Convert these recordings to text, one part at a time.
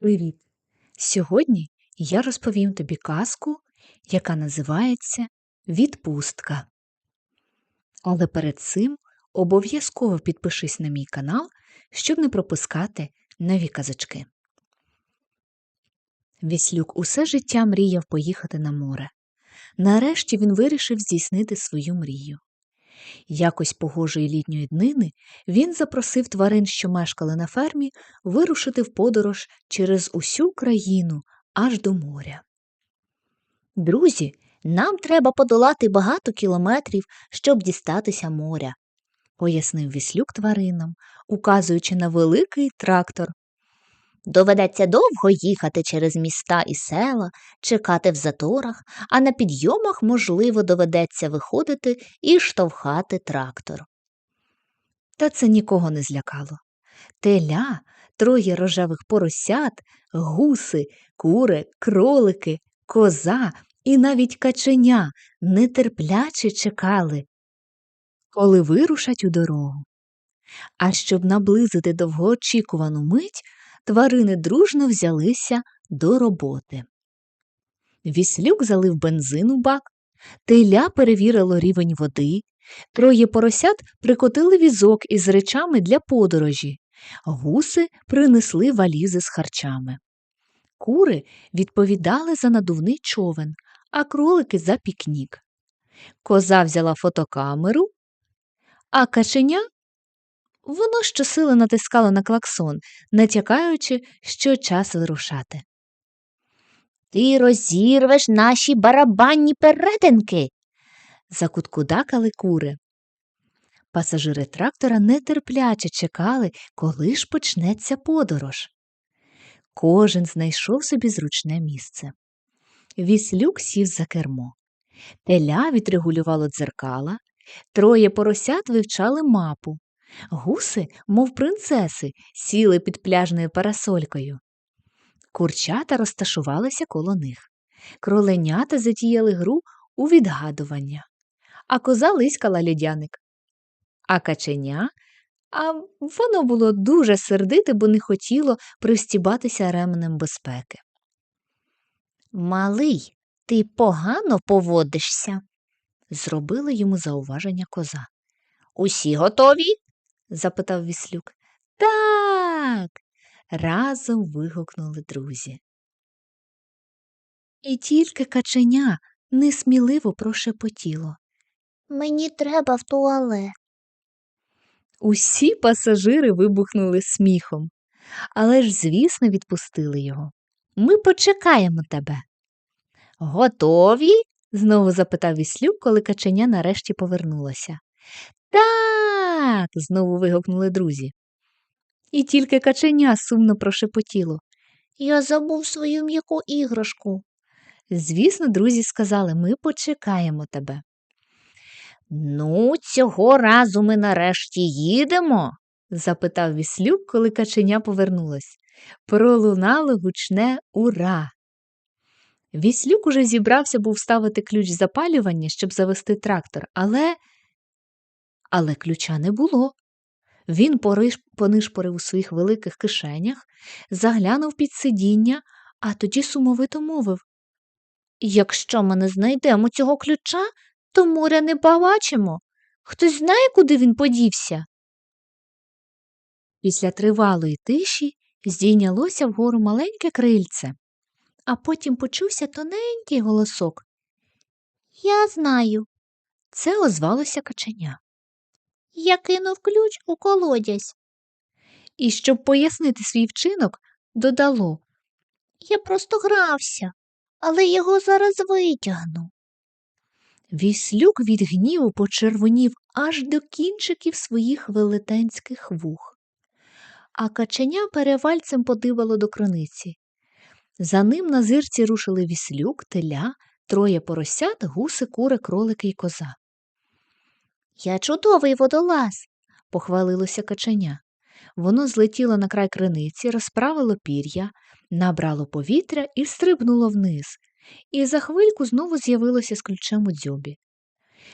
Привіт! Сьогодні я розповім тобі казку, яка називається Відпустка. Але перед цим обов'язково підпишись на мій канал, щоб не пропускати нові казочки. Віслюк усе життя мріяв поїхати на море. Нарешті він вирішив здійснити свою мрію. Якось погожої літньої днини він запросив тварин, що мешкали на фермі, вирушити в подорож через усю країну аж до моря. Друзі, нам треба подолати багато кілометрів, щоб дістатися моря. пояснив віслюк тваринам, указуючи на великий трактор. Доведеться довго їхати через міста і села, чекати в заторах, а на підйомах, можливо, доведеться виходити і штовхати трактор. Та це нікого не злякало. Теля, троє рожевих поросят, гуси, кури, кролики, коза і навіть каченя нетерпляче чекали, коли вирушать у дорогу. А щоб наблизити довгоочікувану мить, тварини дружно взялися до роботи. Віслюк залив бензин у бак, теля перевірило рівень води, троє поросят прикотили візок із речами для подорожі, гуси принесли валізи з харчами. Кури відповідали за надувний човен, а кролики за пікнік. Коза взяла фотокамеру, а каченя воно щосили натискало на клаксон, натякаючи, що час вирушати. Ти розірвеш наші барабанні перетинки. Закуткудакали кури. Пасажири трактора нетерпляче чекали, коли ж почнеться подорож. Кожен знайшов собі зручне місце. Віслюк сів за кермо. Теля відрегулювало дзеркала, троє поросят вивчали мапу. Гуси, мов принцеси, сіли під пляжною парасолькою. Курчата розташувалися коло них. Кроленята затіяли гру у відгадування, а коза лиськала льодяник. А каченя, а воно було дуже сердите, бо не хотіло пристібатися ременем безпеки. Малий, ти погано поводишся. Зробила йому зауваження коза. Усі готові? Запитав віслюк. Так. разом вигукнули друзі. І тільки каченя несміливо прошепотіло. Мені треба в туалет. Усі пасажири вибухнули сміхом, але ж, звісно, відпустили його. Ми почекаємо тебе. Готові? знову запитав віслюк, коли каченя нарешті повернулося. Так. Знову вигукнули друзі. І тільки каченя сумно прошепотіло. Я забув свою м'яку іграшку. Звісно, друзі сказали, ми почекаємо тебе. Ну, цього разу ми нарешті їдемо. запитав віслюк, коли каченя повернулось. Пролунало гучне ура. Віслюк уже зібрався був ставити ключ запалювання, щоб завести трактор, але але ключа не було. Він понишпорив у своїх великих кишенях, заглянув під сидіння, а тоді сумовито мовив Якщо ми не знайдемо цього ключа, то моря не побачимо. Хтось знає, куди він подівся? Після тривалої тиші здійнялося вгору маленьке крильце, а потім почувся тоненький голосок. Я знаю. Це озвалося каченя. Я кинув ключ у колодязь. І щоб пояснити свій вчинок, додало Я просто грався, але його зараз витягну. Віслюк від гніву почервонів аж до кінчиків своїх велетенських вух, а каченя перевальцем подивало до криниці. За ним на зирці рушили віслюк, теля, троє поросят, гуси, кури, кролики й коза. Я чудовий водолаз. похвалилося каченя. Воно злетіло на край криниці, розправило пір'я, набрало повітря і стрибнуло вниз, і за хвильку знову з'явилося з ключем у дзьобі.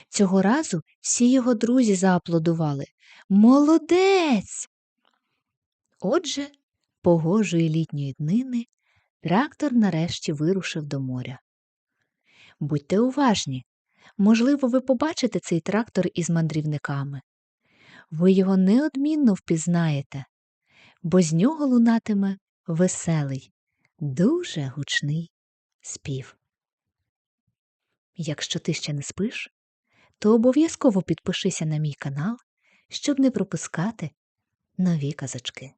Цього разу всі його друзі зааплодували. Молодець! Отже, погожої літньої днини трактор нарешті вирушив до моря. Будьте уважні, можливо, ви побачите цей трактор із мандрівниками. Ви його неодмінно впізнаєте, бо з нього лунатиме веселий, дуже гучний спів. Якщо ти ще не спиш, то обов'язково підпишися на мій канал, щоб не пропускати нові казочки.